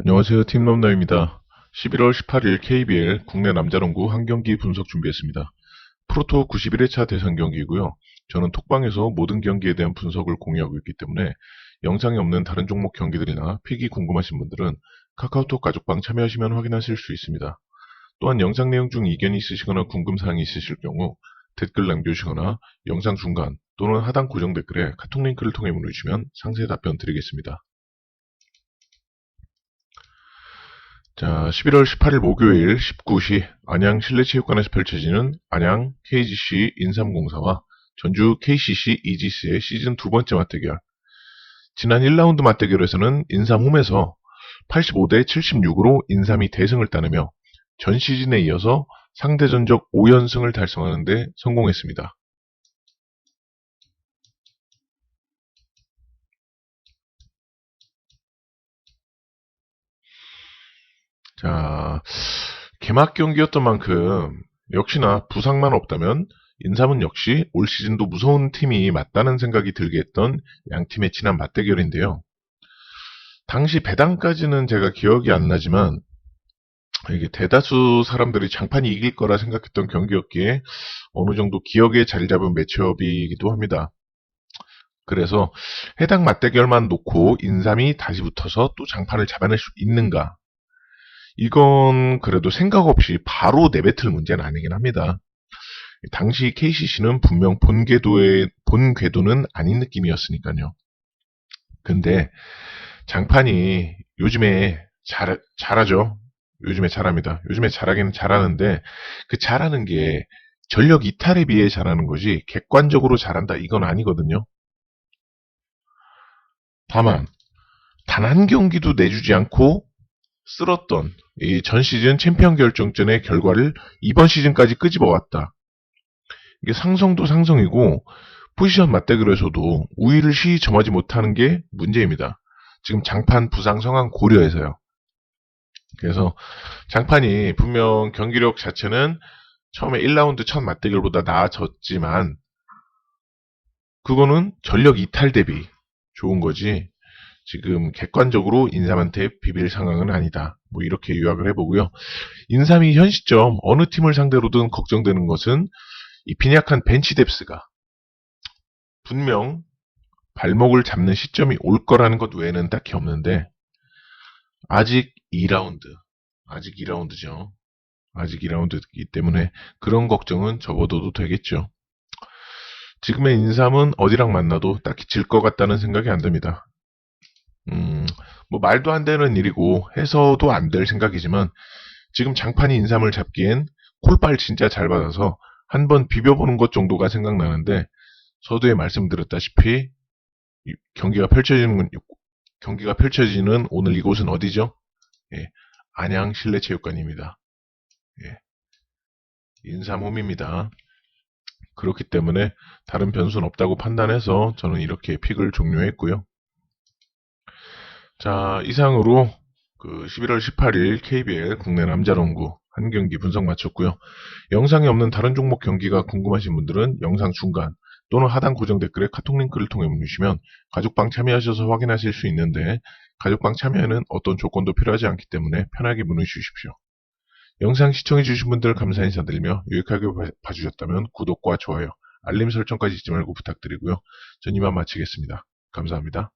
안녕하세요. 팀넘나입니다. 11월 18일 KBL 국내 남자농구 한 경기 분석 준비했습니다. 프로토 91회차 대선 경기이고요. 저는 톡방에서 모든 경기에 대한 분석을 공유하고 있기 때문에 영상이 없는 다른 종목 경기들이나 픽이 궁금하신 분들은 카카오톡 가족방 참여하시면 확인하실 수 있습니다. 또한 영상 내용 중 이견이 있으시거나 궁금사항이 있으실 경우 댓글 남겨주시거나 영상 중간 또는 하단 고정 댓글에 카톡 링크를 통해 문의 주시면 상세 답변 드리겠습니다. 자, 11월 18일 목요일 19시 안양 실내체육관에서 펼쳐지는 안양 KGC 인삼공사와 전주 KCC 이지스의 시즌 두 번째 맞대결. 지난 1라운드 맞대결에서는 인삼 홈에서 85대 76으로 인삼이 대승을 따내며 전 시즌에 이어서 상대 전적 5연승을 달성하는 데 성공했습니다. 자, 개막 경기였던 만큼 역시나 부상만 없다면 인삼은 역시 올 시즌도 무서운 팀이 맞다는 생각이 들게 했던 양 팀의 지난 맞대결인데요. 당시 배당까지는 제가 기억이 안 나지만 이게 대다수 사람들이 장판이 이길 거라 생각했던 경기였기에 어느 정도 기억에 자리 잡은 매치업이기도 합니다. 그래서 해당 맞대결만 놓고 인삼이 다시 붙어서 또 장판을 잡아낼 수 있는가? 이건 그래도 생각 없이 바로 내뱉을 문제는 아니긴 합니다. 당시 KCC는 분명 본 궤도의 본 궤도는 아닌 느낌이었으니까요. 근데 장판이 요즘에 잘 잘하죠. 요즘에 잘합니다. 요즘에 잘하기는 잘하는데 그 잘하는 게 전력 이탈에 비해 잘하는 거지 객관적으로 잘한다 이건 아니거든요. 다만 단 한 경기도 내주지 않고 쓸었던 이전 시즌 챔피언 결정전의 결과를 이번 시즌까지 끄집어 왔다. 이게 상성도 상성이고 포지션 맞대결에서도 우위를 시히 점하지 못하는 게 문제입니다. 지금 장판 부상 상황 고려해서요. 그래서 장판이 분명 경기력 자체는 처음에 1라운드 첫 맞대결보다 나아졌지만 그거는 전력 이탈 대비 좋은 거지 지금 객관적으로 인삼한테 비빌 상황은 아니다. 뭐 이렇게 요약을 해보고요. 인삼이 현 시점 어느 팀을 상대로든 걱정되는 것은 이 빈약한 벤치 뎁스가 분명 발목을 잡는 시점이 올 거라는 것 외에는 딱히 없는데 아직 2라운드 아직 2라운드죠. 아직 2라운드이기 때문에 그런 걱정은 접어둬도 되겠죠. 지금의 인삼은 어디랑 만나도 딱히 질 것 같다는 생각이 안 듭니다. 음, 뭐 말도 안 되는 일이고 해서도 안 될 생각이지만 지금 장판이 인삼을 잡기엔 콜빨 진짜 잘 받아서 한번 비벼보는 것 정도가 생각나는데 서두에 말씀드렸다시피 경기가 펼쳐지는 경기가 펼쳐지는 오늘 이곳은 어디죠? 예, 안양 실내체육관입니다. 예, 인삼홈입니다. 그렇기 때문에 다른 변수는 없다고 판단해서 저는 이렇게 픽을 종료했고요. 자, 이상으로 그 11월 18일 KBL 국내 남자농구 한 경기 분석 마쳤고요. 영상이 없는 다른 종목 경기가 궁금하신 분들은 영상 중간 또는 하단 고정 댓글에 카톡 링크를 통해 문의주시면 가족방 참여하셔서 확인하실 수 있는데 가족방 참여에는 어떤 조건도 필요하지 않기 때문에 편하게 문의 주십시오. 영상 시청해주신 분들 감사 인사드리며 유익하게 봐주셨다면 구독과 좋아요, 알림 설정까지 잊지 말고 부탁드리고요. 전 이만 마치겠습니다. 감사합니다.